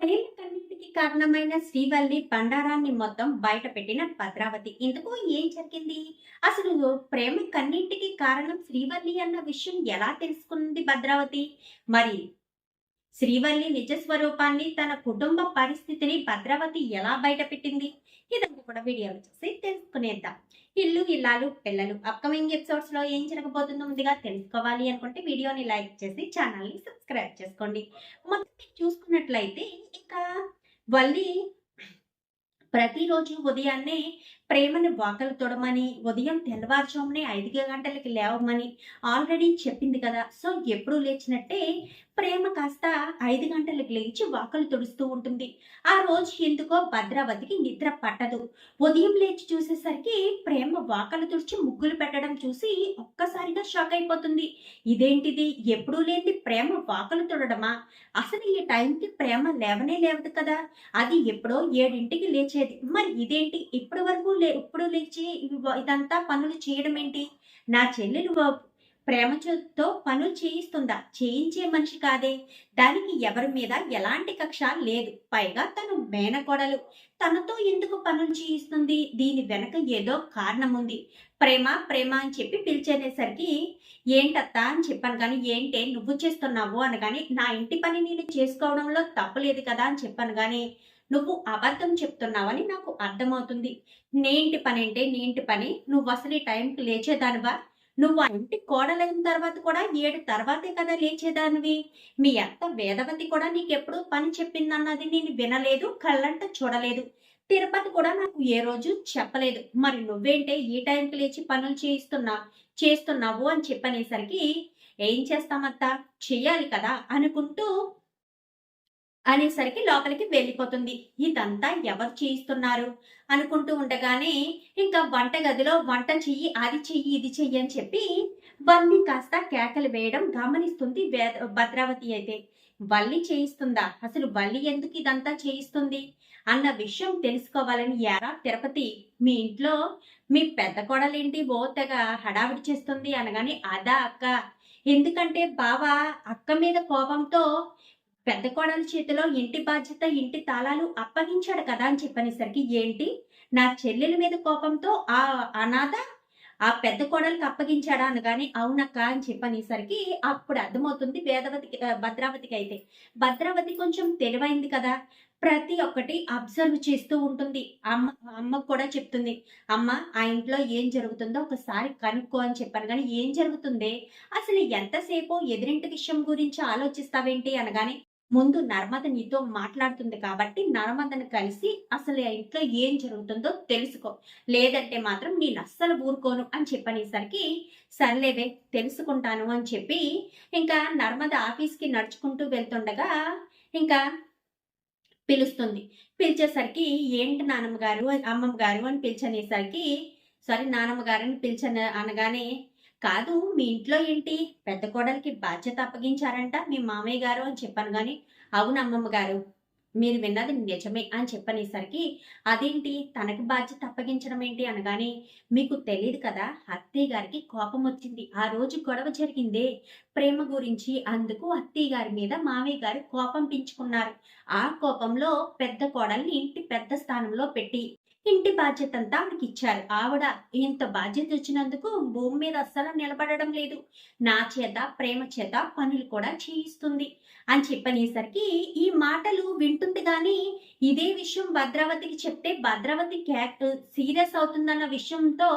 ప్రేమకన్నిటికి కారణమైన శ్రీవల్లి బండారాన్ని మొత్తం బయట పెట్టిన భద్రావతి. ఇందుకు ఏం జరిగింది? అసలు ప్రేమ కన్నింటికి కారణం శ్రీవల్లి అన్న విషయం ఎలా తెలుసుకుంది భద్రావతి? మరి శ్రీవల్లి నిజ స్వరూపాన్ని తన కుటుంబ పరిస్థితిని భద్రావతి ఎలా బయట పెట్టింది ఇదంతా కూడా వీడియోలో చూసి తెలుసుకునేద్దాం. ఇల్లు ఇల్లాలు పిల్లలు అప్కమింగ్ ఎపిసోడ్స్లో ఏం జరగబోతుందో ముందుగా తెలుసుకోవాలి అనుకుంటే వీడియోని లైక్ చేసి ఛానల్ని సబ్స్క్రైబ్ చేసుకోండి. మొత్తం చూసుకున్నట్లయితే ఇంకా వల్లి ప్రతిరోజు ఉదయాన్నే ప్రేమను వాకలు తొడమని ఉదయం తెల్లవారుజామునే ఐదు గంటలకి లేవమని ఆల్రెడీ చెప్పింది కదా. సో ఎప్పుడు లేచినట్టే ప్రేమ కాస్త ఐదు గంటలకు లేచి వాకలు తుడుస్తూ ఉంటుంది. ఆ రోజు ఎందుకో భద్రావతికి నిద్ర పట్టదు. ఉదయం లేచి చూసేసరికి ప్రేమ వాకలు తుడిచి ముగ్గులు పెట్టడం చూసి ఒక్కసారిగా షాక్ అయిపోతుంది. ఇదేంటిది? ఎప్పుడూ లేని ప్రేమ వాకలు తుడడమా? అసలు ఈ టైంకి ప్రేమ లేవనే లేవదు కదా. అది ఎప్పుడో ఏడింటికి లేచేది. మరి ఇదేంటి? ఇప్పటి వరకు లే ఇప్పుడు లేచి ఇదంతా పనులు చేయడం ఏంటి? నా చెల్లెలు వ- ప్రేమతో పనులు చేయిస్తుందా? చేయించే మనిషి కాదే. దానికి ఎవరి మీద ఎలాంటి కక్ష లేదు. పైగా తను మేనకోడలు. తనతో ఎందుకు పనులు చేయిస్తుంది? దీని వెనక ఏదో కారణం ఉంది. ప్రేమ ప్రేమ అని చెప్పి పిలిచేసరికి ఏంటత్తా అని చెప్పాను కానీ ఏంటే నువ్వు చేస్తున్నావు? అనగాని నా ఇంటి పని నేను చేసుకోవడంలో తప్పలేదు కదా అని చెప్పాను కానీ నువ్వు అబద్ధం చెప్తున్నావని నాకు అర్థమవుతుంది. నేంటి పని అంటే నీ ఇంటి పని. నువ్వు అసలు ఈ టైంకి లేచేదానివా? నువ్వు ఇంటి కోడలైన తర్వాత కూడా ఏడు తర్వాతే కదా లేచేదానివి? మీ అత్త వేదవతి కూడా నీకెప్పుడు పని చెప్పిందన్నది నేను వినలేదు కళ్ళంట చూడలేదు. తిరుపతి కూడా నాకు ఏ రోజు చెప్పలేదు. మరి నువ్వేంటే ఈ టైంకి లేచి పనులు చేయిస్తున్నా చేస్తున్నావు అని చెప్పనేసరికి ఏం చేస్తామత్తా? చెయ్యాలి కదా అనుకుంటూ అనేసరికి లోపలికి వెళ్ళిపోతుంది. ఇదంతా ఎవరు చేయిస్తున్నారు? అనుకుంటూ ఉండగానే ఇంకా వంట గదిలో వంట చెయ్యి అది చెయ్యి ఇది చెయ్యి అని చెప్పి వల్లి కాస్త కేకలు వేయడం గమనిస్తుంది భద్రావతి అయితే. వల్లి చేయిస్తుందా? అసలు వల్లి ఎందుకు ఇదంతా చేయిస్తుంది? అన్న విషయం తెలుసుకోవాలని యారా తిరుపతి. మీ ఇంట్లో మీ పెద్ద కోడలేంటి? ఓ తెగ హడావిడి చేస్తుంది అనగానే అదా అక్క. ఎందుకంటే బావ అక్క మీద కోపంతో పెద్ద కోడల చేతిలో ఇంటి బాధ్యత ఇంటి తాళాలు అప్పగించాడు కదా అని చెప్పనేసరికి ఏంటి? నా చెల్లెల మీద కోపంతో ఆ అనాథ ఆ పెద్ద కోడలికి అప్పగించాడా అనగానే అవునక్క అని చెప్పనేసరికి అప్పుడు అర్థమవుతుంది వేదవతికి భద్రావతికి అయితే. భద్రావతి కొంచెం తెలివైంది కదా. ప్రతి ఒక్కటి అబ్జర్వ్ చేస్తూ ఉంటుంది. అమ్మ అమ్మకు కూడా చెప్తుంది. అమ్మ ఆ ఇంట్లో ఏం జరుగుతుందో ఒకసారి కనుక్కో అని చెప్పాను కానీ ఏం జరుగుతుంది? అసలు ఎంతసేపు ఎదురింటి విషయం గురించి ఆలోచిస్తావేంటి అనగానే ముందు నర్మద నీతో మాట్లాడుతుంది కాబట్టి నర్మదను కలిసి అసలు ఆ ఇంట్లో ఏం జరుగుతుందో తెలుసుకో. లేదంటే మాత్రం నేను అస్సలు ఊరుకోను అని చెప్పనేసరికి సర్లేవే తెలుసుకుంటాను అని చెప్పి ఇంకా నర్మద ఆఫీస్కి నడుచుకుంటూ వెళ్తుండగా ఇంకా పిలుస్తుంది. పిలిచేసరికి ఏంటి నానమ్మ గారు అమ్మమ్మ గారు? అని పిలిచనేసరికి సారీ నానమ్మ అని పిలిచన అనగానే కాదు మీ ఇంట్లో ఏంటి? పెద్ద కోడలికి బాధ్యత అప్పగించారంట మీ మామయ్య గారు అని చెప్పాను కానీ అవును అమ్మమ్మ గారు మీరు విన్నది నిజమే అని చెప్పనేసరికి అదేంటి? తనకి బాధ్యత అప్పగించడం ఏంటి అనగానే మీకు తెలియదు కదా అత్తయ్య గారికి కోపం వచ్చింది. ఆ రోజు గొడవ జరిగిందే. ప్రేమ గురించి అందుకు అత్తయ్య గారి మీద మామయ్య గారు కోపం పెంచుకున్నారు. ఆ కోపంలో పెద్ద కోడల్ని ఇంటి పెద్ద స్థానంలో పెట్టి ఇంటి బాధ్యత అంతా ఆవిడకి ఇచ్చారు. ఆవిడ ఇంత బాధ్యత వచ్చినందుకు భూమి మీద అస్సలు నిలబడడం లేదు. నా చేత ప్రేమ చేత పనులు కూడా చేయిస్తుంది అని చెప్పనేసరికి ఈ మాటలు వింటుంది కానీ ఇదే విషయం భద్రావతికి చెప్తే భద్రావతి క్యాక్ట్ సీరియస్ అవుతుందన్న విషయంతో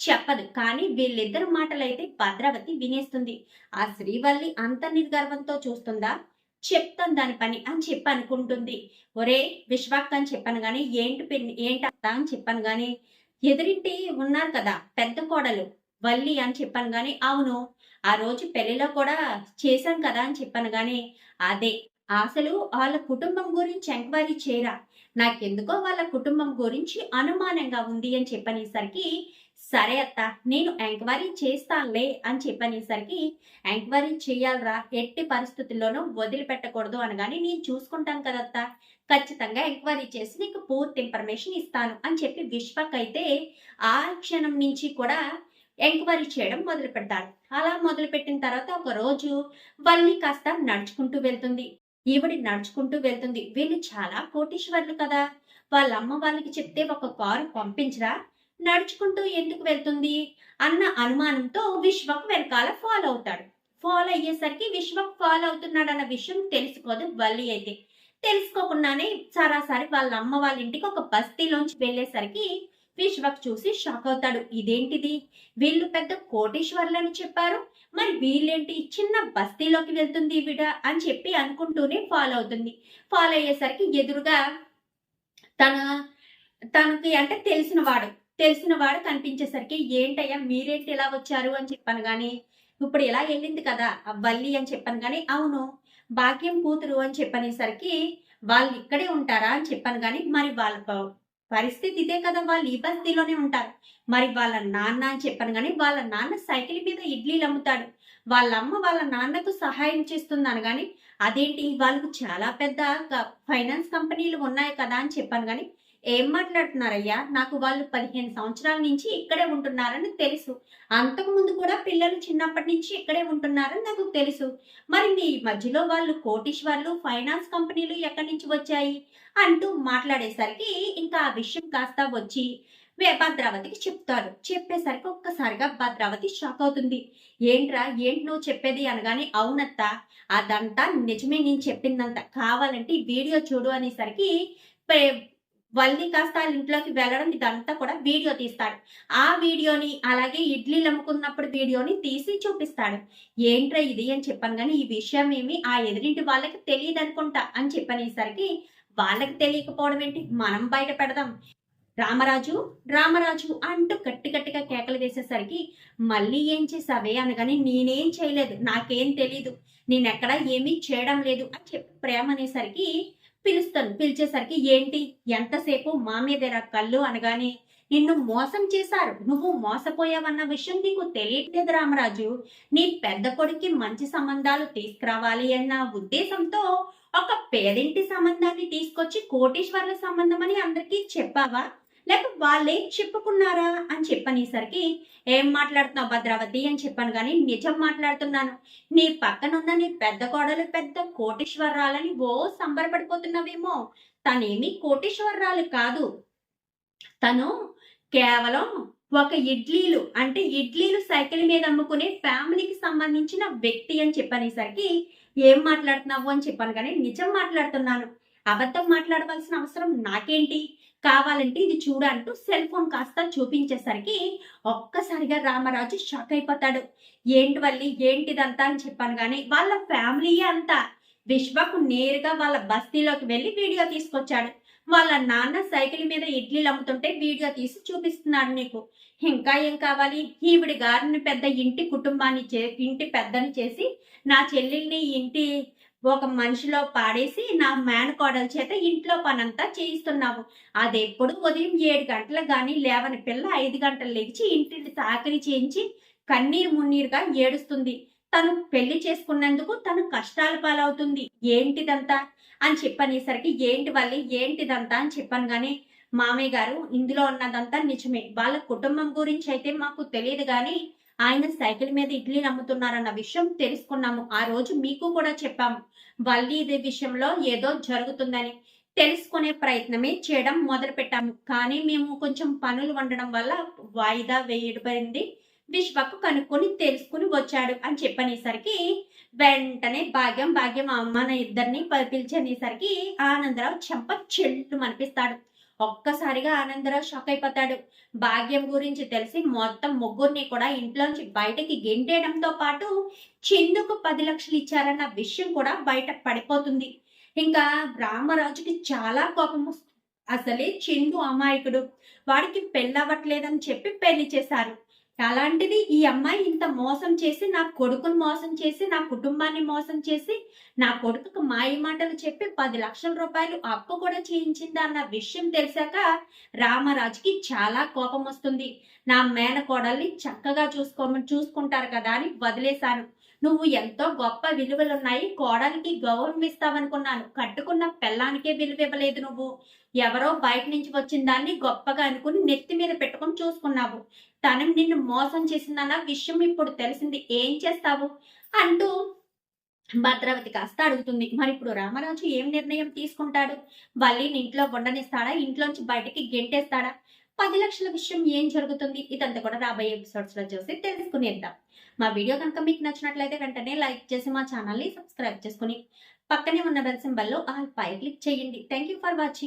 చెప్పదు. కానీ వీళ్ళిద్దరు మాటలైతే భద్రావతి వినేస్తుంది. ఆ శ్రీవల్లి అంత నిర్గర్వంతో చూస్తుందా? చెప్తాను దాని పని అని చెప్పి అనుకుంటుంది ఒరే విశ్వాక్ అని చెప్పాను కానీ ఏంటి పిన్ని ఏంటి అత్త అని చెప్పాను కానీ ఎదురింటి ఉన్నారు కదా పెద్ద కోడలు వల్లి అని చెప్పాను కానీ అవును ఆ రోజు పెళ్ళిలో కూడా చేశాం కదా అని చెప్పాను కానీ అదే అసలు వాళ్ళ కుటుంబం గురించి ఎంక్వైరీ చేయరా? నాకెందుకో వాళ్ళ కుటుంబం గురించి అనుమానంగా ఉంది అని చెప్పనేసరికి సరే అత్త నేను ఎంక్వైరీ చేస్తానులే అని చెప్పనేసరికి ఎంక్వైరీ చేయాలరా ఎట్టి పరిస్థితుల్లోనూ వదిలిపెట్టకూడదు అనగానే నేను చూసుకుంటాను కదత్తా ఖచ్చితంగా ఎంక్వైరీ చేసి నీకు పూర్తి ఇన్ఫర్మేషన్ ఇస్తాను అని చెప్పి విశ్వక్ అయితే ఆ క్షణం నుంచి కూడా ఎంక్వైరీ చేయడం మొదలు పెడతాడు. అలా మొదలు పెట్టిన తర్వాత ఒక రోజు వల్లి కాస్త నడుచుకుంటూ వెళ్తుంది. ఈవిడ నడుచుకుంటూ వెళ్తుంది. వీళ్ళు చాలా కోటీశ్వర్లు కదా. వాళ్ళ అమ్మ వాళ్ళకి చెప్తే ఒక కారు పంపించరా నడుచుకుంటూ ఎందుకు వెళ్తుంది? అన్న అనుమానంతో విశ్వక్ వెనకాల ఫాలో అవుతాడు. ఫాలో అయ్యేసరికి విశ్వక్ ఫాలో అవుతున్నాడు అన్న విషయం తెలుసుకోదు బల్లి అయితే. తెలుసుకోకుండానే సరాసరి వాళ్ళ అమ్మ వాళ్ళ ఇంటికి ఒక బస్తీలోంచి వెళ్ళేసరికి విశ్వక్ చూసి షాక్ అవుతాడు. ఇదేంటిది? వీళ్ళు పెద్ద కోటీశ్వర్లని చెప్పారు. మరి వీళ్ళేంటి చిన్న బస్తీలోకి వెళ్తుంది విడ అని చెప్పి అనుకుంటూనే ఫాలో అవుతుంది. ఫాలో అయ్యేసరికి ఎదురుగా తన తనకి అంటే తెలిసిన వాడు తెలిసిన వాడు కనిపించేసరికి ఏంటయ్యా మీరేంటి ఇలా వచ్చారు? అని చెప్పాను కానీ ఇప్పుడు ఇలా వెళ్ళింది కదా వల్లి అని చెప్పాను కానీ అవును భాగ్యం కూతురు అని చెప్పనేసరికి వాళ్ళు ఇక్కడే ఉంటారా? అని చెప్పాను కానీ మరి వాళ్ళ పరిస్థితి ఇదే కదా వాళ్ళు ఈ బస్తీలోనే ఉంటారు. మరి వాళ్ళ నాన్న అని చెప్పాను కానీ వాళ్ళ నాన్న సైకిల్ మీద ఇడ్లీలు అమ్ముతాడు. వాళ్ళ అమ్మ వాళ్ళ నాన్నకు సహాయం చేస్తుందని కానీ అదేంటి? వాళ్ళకు చాలా పెద్ద ఫైనాన్స్ కంపెనీలు ఉన్నాయి కదా అని చెప్పాను కానీ ఏం మాట్లాడుతున్నారయ్యా? నాకు వాళ్ళు పదిహేను సంవత్సరాల నుంచి ఇక్కడే ఉంటున్నారని తెలుసు. అంతకు ముందు కూడా పిల్లలు చిన్నప్పటి నుంచి ఇక్కడే ఉంటున్నారని నాకు తెలుసు. మరి మీ మధ్యలో వాళ్ళు కోటీశ్వర్లు ఫైనాన్స్ కంపెనీలు ఎక్కడి నుంచి వచ్చాయి? అంటూ మాట్లాడేసరికి ఇంకా ఆ విషయం కాస్త వచ్చి భద్రావతికి చెప్తాడు. చెప్పేసరికి ఒక్కసారిగా భద్రావతి షాక్ అవుతుంది. ఏంట్రా? ఏంటి నువ్వు చెప్పేది? అనగానే అవునత్త. అదంతా నిజమే. నేను చెప్పిందంత కావాలంటే వీడియో చూడు అనేసరికి వల్లి కాస్త వాళ్ళ ఇంట్లోకి వెళ్ళడం ఇదంతా కూడా వీడియో తీస్తాడు. ఆ వీడియోని అలాగే ఇడ్లీలు అమ్ముకున్నప్పుడు వీడియోని తీసి చూపిస్తాడు. ఏంట్రా ఇది? అని చెప్పాను కానీ ఈ విషయం ఏమి ఆ ఎదురింటి వాళ్ళకి తెలియదు అనుకుంటా అని చెప్పనేసరికి వాళ్ళకి తెలియకపోవడం ఏంటి? మనం బయట పెడదాం. రామరాజు రామరాజు అంటూ గట్టి గట్టిగా కేకలు వేసేసరికి మళ్ళీ ఏం చేసావే? అనగానే నేనేం చేయలేదు. నాకేం తెలీదు. నేనెక్కడా ఏమీ చేయడం లేదు అని చెప్పి ప్రేమ అనేసరికి పిలుస్తాను. పిలిచేసరికి ఏంటి? ఎంతసేపు మా మీదేరా కళ్ళు? అనగానే నిన్ను మోసం చేశారు. నువ్వు మోసపోయావన్న విషయం నీకు తెలియట్లేదు రామరాజు. నీ పెద్ద కొడుక్కి మంచి సంబంధాలు తీసుకురావాలి అన్న ఉద్దేశంతో ఒక పేదింటి సంబంధాన్ని తీసుకొచ్చి కోటీశ్వర్ల సంబంధం అని అందరికీ చెప్పావా? లేక వాళ్ళే చెప్పుకున్నారా అని చెప్పనేసరికి ఏం మాట్లాడుతున్నావు భద్రావతి? అని చెప్పాను కానీ నిజం మాట్లాడుతున్నాను. నీ పక్కనున్న నీ పెద్ద కోడలు పెద్ద కోటీశ్వరరాలని ఓ సంబరపడిపోతున్నావేమో. తనేమి కోటీశ్వరరాలు కాదు. తను కేవలం ఒక ఇడ్లీలు అంటే ఇడ్లీలు సైకిల్ మీద అమ్ముకునే ఫ్యామిలీకి సంబంధించిన వ్యక్తి అని చెప్పనేసరికి ఏం మాట్లాడుతున్నావు? అని చెప్పాను కానీ నిజం మాట్లాడుతున్నాను. అబద్ధం మాట్లాడవలసిన అవసరం నాకేంటి? కావాలంటే ఇది చూడంటూ అంటూ సెల్ ఫోన్ కాస్త చూపించేసరికి ఒక్కసారిగా రామరాజు షాక్ అయిపోతాడు. ఏంటి వల్లి ఏంటిదంతా అని చెప్పాను కానీ వాళ్ళ ఫ్యామిలీ అంతా విశ్వకు నేరుగా వాళ్ళ బస్తీలోకి వెళ్ళి వీడియో తీసుకొచ్చాడు. వాళ్ళ నాన్న సైకిల్ మీద ఇడ్లీలు అమ్ముతుంటే వీడియో తీసి చూపిస్తున్నాడు నీకు. ఇంకా ఏం కావాలి? ఈవిడి గారిని పెద్ద ఇంటి కుటుంబాన్ని చే ఇంటి పెద్దని చేసి నా చెల్లెల్ని ఇంటి ఒక మనిషిలో పాడేసి నా మేనకోడల చేత ఇంట్లో పనంతా చేయిస్తున్నావు అది ఎప్పుడు ఉదయం ఏడు గంటలకు కానీ లేవని పిల్ల ఐదు గంటలు లేచి ఇంటిని సాకరి చేయించి కన్నీరు మున్నీరుగా ఏడుస్తుంది. తను పెళ్ళి చేసుకున్నందుకు తను కష్టాల పాలవుతుంది. ఏంటిదంతా? అని చెప్పనేసరికి ఏంటి వల్లి ఏంటిదంతా అని చెప్పాను కానీ మామయ్య గారు ఇందులో ఉన్నదంతా నిజమే. వాళ్ళ కుటుంబం గురించి అయితే మాకు తెలియదు కానీ ఆయన సైకిల్ మీద ఇడ్లీ నమ్ముతున్నారన్న విషయం తెలుసుకున్నాము. ఆ రోజు మీకు కూడా చెప్పాము వల్లి ఇది విషయంలో ఏదో జరుగుతుందని తెలుసుకునే ప్రయత్నమే చేయడం మొదలు పెట్టాము కానీ మేము కొంచెం పనులు ఉండడం వల్ల వాయిదా వేయబడింది. విశ్వకు కనుక్కొని తెలుసుకుని వచ్చాడు అని చెప్పనేసరికి వెంటనే భాగ్యం భాగ్యం అమ్మ ఇద్దరిని పిలిచనేసరికి ఆనందరావు చెంప చెల్లు అనిపిస్తాడు ఒక్కసారిగా ఆనందరావు షాక్ అయిపోతాడు. భాగ్యం గురించి తెలిసి మొత్తం ముగ్గురిని కూడా ఇంట్లోంచి బయటకి గెంటేయడంతో పాటు చిందుకు పది లక్షలు ఇచ్చారన్న విషయం కూడా బయట పడిపోతుంది. ఇంకా రామరాజుకి చాలా కోపం వస్తుంది. అసలే చిందు అమాయకుడు. వాడికి పెళ్ళవట్లేదని చెప్పి పెళ్ళి చేశారు. అలాంటిది ఈ అమ్మాయి ఇంత మోసం చేసి నా కొడుకుని మోసం చేసి నా కుటుంబాన్ని మోసం చేసి నా కొడుకుకు మాయ మాటలు చెప్పి పది లక్షల రూపాయలు అప్పు కూడా చేయించింది అన్న విషయం తెలిసాక రామరాజుకి చాలా కోపం వస్తుంది. నా మేనకోడల్ని చక్కగా చూసుకోమని చూసుకుంటారు కదా అని వదిలేశాను. నువ్వు ఎంతో గొప్ప విలువలున్నాయి కోడలికి గౌరవం ఇస్తావనుకున్నాను. కట్టుకున్న పెళ్ళానికే విలువ ఇవ్వలేదు నువ్వు. ఎవరో బయట నుంచి వచ్చిన దాన్ని గొప్పగా అనుకుని నెత్తి మీద పెట్టుకొని చూసుకున్నావు. తను నిన్ను మోసం చేసిందన్న విషయం ఇప్పుడు తెలిసింది. ఏం చేస్తావు? అంటూ భద్రావతి కాస్త అడుగుతుంది. మరి ఇప్పుడు రామరాజు ఏం నిర్ణయం తీసుకుంటాడు? వల్లిని ఇంట్లో ఉండనిస్తాడా? ఇంట్లోంచి బయటికి గెంటేస్తాడా? పది లక్షల విషయం ఏం జరుగుతుంది? ఇదంతా కూడా రాబోయే ఎపిసోడ్స్లో చూసి తెలుసుకునేద్దాం. మా వీడియో కనుక మీకు నచ్చినట్లయితే వెంటనే లైక్ చేసి మా ఛానల్ని సబ్స్క్రైబ్ చేసుకుని పక్కనే ఉన్న బెల్ సింబల్లో ఆల్ పై క్లిక్ చేయండి. Thank you for watching